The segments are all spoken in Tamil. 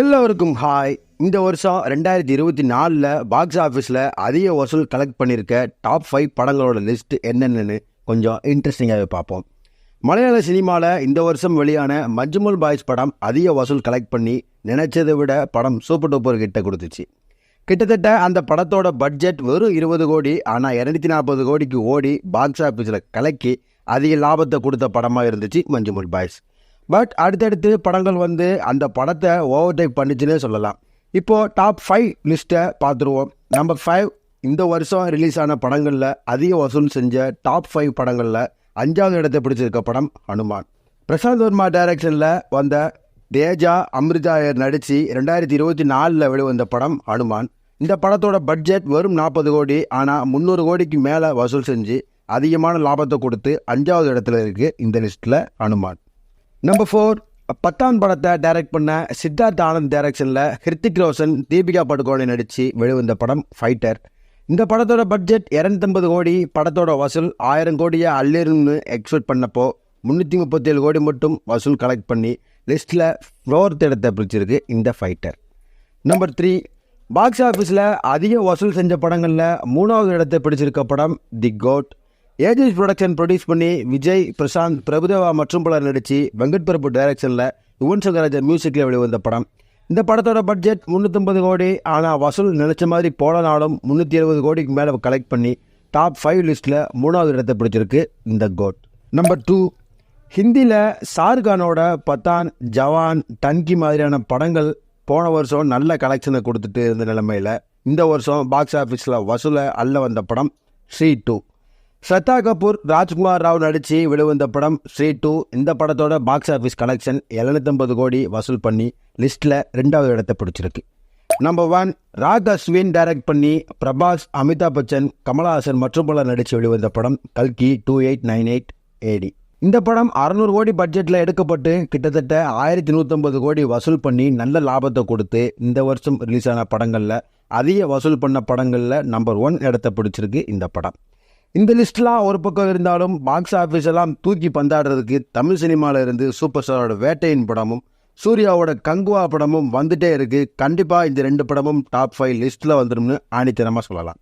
எல்லோருக்கும் ஹாய் இந்த வருஷம் ரெண்டாயிரத்தி இருபத்தி நாலில் பாக்ஸ் ஆஃபீஸில் அதிக வசூல் கலெக்ட் பண்ணியிருக்க டாப் ஃபைவ் படங்களோட லிஸ்ட் என்னென்னு கொஞ்சம் இன்ட்ரெஸ்டிங்காகவே பார்ப்போம். மலையாள சினிமாவில் இந்த வருஷம் வெளியான மஜ்முல் பாய்ஸ் படம் அதிக வசூல் கலெக்ட் பண்ணி நினைச்சதை விட படம் சூப்பர் டூப்பர் கிட்ட கொடுத்துச்சு. கிட்டத்தட்ட அந்த படத்தோட பட்ஜெட் வெறும் இருபது கோடி ஆனால் இரநூத்தி நாற்பது கோடிக்கு ஓடி பாக்ஸ் ஆஃபீஸில் கலக்கி அதிக லாபத்தை கொடுத்த படமாக இருந்துச்சு மஞ்சுமுல் பாய்ஸ். பட் அடுத்தடுத்து படங்கள் வந்து அந்த படத்தை ஓவர்டேக் பண்ணிச்சுன்னே சொல்லலாம். இப்போது டாப் ஃபைவ் லிஸ்ட்டை பார்த்துருவோம். நம்பர் ஃபைவ் இந்த வருஷம் ரிலீஸ் ஆன படங்களில் அதிக வசூல் செஞ்ச டாப் ஃபைவ் படங்களில் அஞ்சாவது இடத்தை பிடிச்சிருக்க படம் ஹனுமான் பிரசாந்த் வர்மா டைரக்ஷனில் வந்த தேஜா அமிர்தாயர் நடித்து ரெண்டாயிரத்தி இருபத்தி நாலில் வெளிவந்த படம் ஹனுமான் இந்த படத்தோட பட்ஜெட் வெறும் நாற்பது கோடி ஆனால் முந்நூறு கோடிக்கு மேலே வசூல் செஞ்சு அதிகமான லாபத்தை கொடுத்து அஞ்சாவது இடத்துல இருக்குது இந்த லிஸ்ட்டில் ஹனுமான் நம்பர் ஃபோர் பத்தாம் படத்தை டைரக்ட் பண்ண சித்தார்த் ஆனந்த் டைரக்ஷனில் ஹிருத்திக் ரோஷன் தீபிகா படுகோனை நடித்து வெளிவந்த படம் ஃபைட்டர் இந்த படத்தோட பட்ஜெட் இரநூத்தம்பது கோடி படத்தோட வசூல் ஆயிரம் கோடியை அள்ளிரும்னு எக்ஸ்பெக்ட் பண்ணப்போ முந்நூற்றி முப்பத்தேழு கோடி மட்டும் வசூல் கலெக்ட் பண்ணி லிஸ்ட்டில் ஃபோர்த் இடத்தை பிடிச்சிருக்கு இந்த ஃபைட்டர் நம்பர் த்ரீ பாக்ஸ் ஆஃபீஸில் அதிக வசூல் செஞ்ச படங்களில் மூணாவது இடத்தை பிடிச்சிருக்க படம் the GOAT AGS production produce பண்ணி விஜய் பிரசாந்த் பிரபுதேவா மற்றும் பலர் நடித்து வெங்கட் பிரபு டைரக்ஷனில் யுவன் சங்கராஜன் மியூசிக்கில் வெளிவந்த படம். இந்த படத்தோட பட்ஜெட் முந்நூற்றம்பது கோடி. ஆனால் வசூல் நினச்ச மாதிரி போனனாலும் முந்நூற்றி எழுபது கோடிக்கு மேலே கலெக்ட் பண்ணி டாப் ஃபைவ் லிஸ்ட்டில் மூணாவது இடத்தை பிடிச்சிருக்கு இந்த கோட் நம்பர் டூ ஹிந்தியில் ஷாருக்கானோட பத்தான் ஜவான் டன்கி மாதிரியான படங்கள் போன வருஷம் நல்ல கலெக்ஷனை கொடுத்துட்டு இருந்த நிலைமையில் இந்த வருஷம் பாக்ஸ் ஆஃபீஸில் வசூலை அள்ள வந்த படம் ஸ்ரீ டூ ஸ்ரத்தா கபூர் ராஜ்குமார் ராவ் நடித்து வெளிவந்த படம் ஸ்ரீ டூ. இந்த படத்தோட பாக்ஸ் ஆஃபீஸ் கலெக்ஷன் எழுநூத்தம்பது கோடி வசூல் பண்ணி லிஸ்ட்டில் ரெண்டாவது இடத்தை பிடிச்சிருக்கு. Number one Nag Ashwin direct பண்ணி பிரபாஸ் அமிதாப் பச்சன் கமலஹாசன் மற்றும் பலர் நடித்து வெளிவந்த படம் கல்கி two eight nine eight AD இந்த படம் அறநூறு கோடி பட்ஜெட்டில் எடுக்கப்பட்டு கிட்டத்தட்ட ஆயிரத்தி நூற்றம்பது கோடி வசூல் பண்ணி நல்ல லாபத்தை கொடுத்து இந்த வருஷம் ரிலீஸ் ஆன படங்களில் அதிக வசூல் பண்ண படங்களில் நம்பர் ஒன் இடத்தை பிடிச்சிருக்கு இந்த படம். இந்த லிஸ்ட்லாம் ஒரு பக்கம் இருந்தாலும் பாக்ஸ் ஆஃபீஸ் எல்லாம் தூக்கி பந்தாடுறதுக்கு தமிழ் சினிமாவில் இருந்து சூப்பர் ஸ்டாரோட வேட்டையின் படமும் சூர்யாவோட கங்குவா படமும் வந்துட்டே இருக்கு. கண்டிப்பாக இந்த ரெண்டு படமும் டாப் ஃபைவ் லிஸ்ட்டில் வந்துடும்னு ஆணித்தனமாக சொல்லலாம்.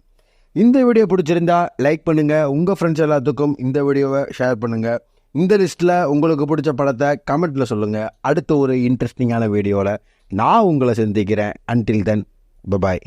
இந்த வீடியோ பிடிச்சிருந்தா லைக் பண்ணுங்கள் உங்கள் ஃப்ரெண்ட்ஸ் எல்லாத்துக்கும் இந்த வீடியோவை ஷேர் பண்ணுங்கள் இந்த லிஸ்ட்டில் உங்களுக்கு பிடிச்ச படத்தை கமெண்ட்டில் சொல்லுங்கள் அடுத்த ஒரு இன்ட்ரெஸ்டிங்கான வீடியோவில் நான் உங்களை சந்திக்கிறேன். Until then bye bye